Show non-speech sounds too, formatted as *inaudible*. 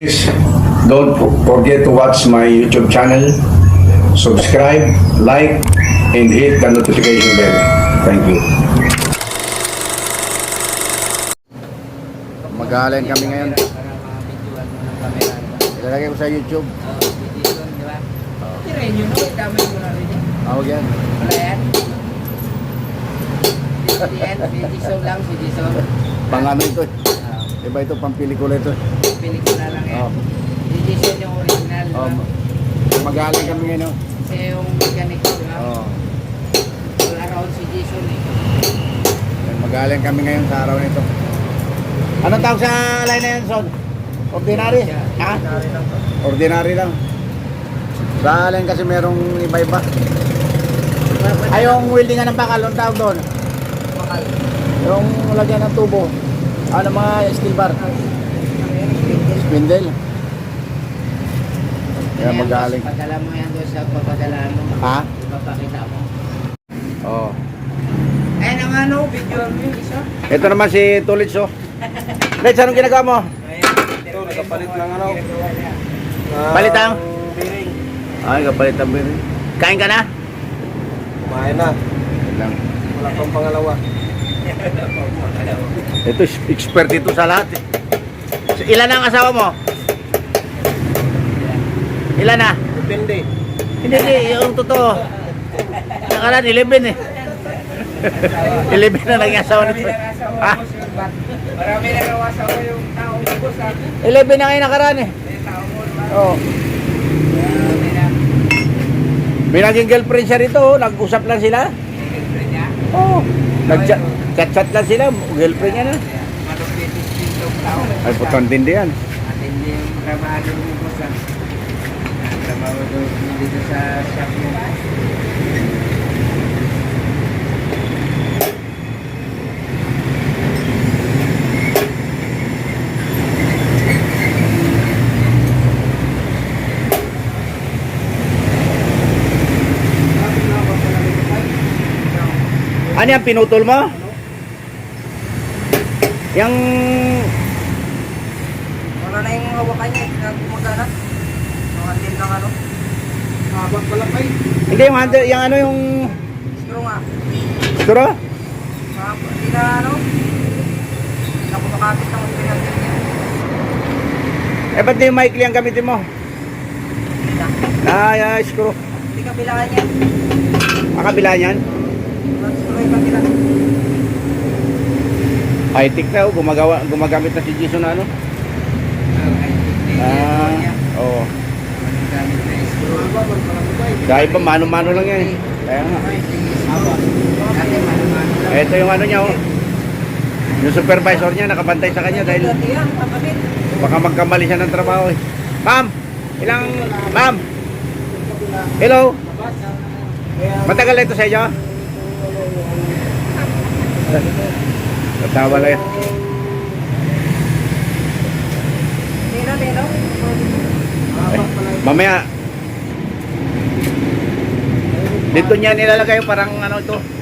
Please don't forget to watch my YouTube channel, subscribe, like, and hit the notification bell. Thank you. Magaling kami ngayon. Ilalagay ko sa YouTube. Tirayin nyo, no? Damay mo na rin yan. Tawag yan. Wala yan. Si Jason lang, si Jason. Pang ano ito eh. Iba ito, pang pelikula ito. Ah, pelikula yan. Oh. Jason yung original, di ba? Oh. Magaling kami ngayon. oh. Kasi yung mechanic, ba? Oh. All around si Jason eh. Magaling kami ngayon sa araw nito. Anong tawag sa line na yan, Son? Ordinary? Ha? Ordinary lang. Sa line kasi merong iba-iba. Ay, yung weldingan ng bakal, anong tawag doon? Bakal. Yung lagyan ng tubo. Ano mga steel bar? Spindle. Kaya magaling. Padala mo yan doon sa papadalaan mo. Ha? Ipapakita mo. Oo. Ayun ang ano, video mo yung isa. Ito naman si Tulits oh. Lex, anong ginagawa mo? Ito, nagkapalit ng ano. Palit ang? Bearing. Ay, kapalit ang birin. Kain ka na? Kumain na. Lang. *laughs* Wala pang pangalawa. Ito, expert ito sa lahat. eh. Ilan ang asawa mo? Ilan na? Depende. Hindi, hindi. Yung totoo. Nakalan, 11 eh. *laughs* 11 na naging asawa nito. Ah, Marami na gawa sa yung taong ubos ha. 11 na ngayon nakaraan eh. Oo. Na. May naging girlfriend siya rito, oh. nag-usap lang sila. Siyempre niya. Oo. Nag-chat chat lang sila, girlfriend niya na. Ay, putang tindi yan. At hindi yung trabaho mo po sa trabaho doon dito sa shop mo. Ano yan, pinutol mo? Yang... Wala na yung hawakan niya, nagmagana. Mga din lang ano. Habang pala pa Hindi, yung, handle, yung ano yung... Siguro nga. Mga hindi na ano. Hindi na kumakapit ng pinagin niya. Eh, ba't di yung maikli ang gamitin mo? Hindi na. Ah, yeah, screw. Hindi kabilaan niya. Makabila niyan. Siguro yung kabila. High-tech na, oh. Gumagawa, gumagamit na si Jason na ano. Ah, oo. Dahil pa, mano-mano lang yan eh. Kaya nga. Ito yung ano niya, oh. Yung supervisor niya, nakabantay sa kanya dahil baka magkamali siya ng trabaho eh. Ma'am! Ilang... Ma'am! Hello! Matagal na ito sa inyo? Tatawa lang yan. Nino. Eh, mamaya. Dito niya nilalagay parang ano ito.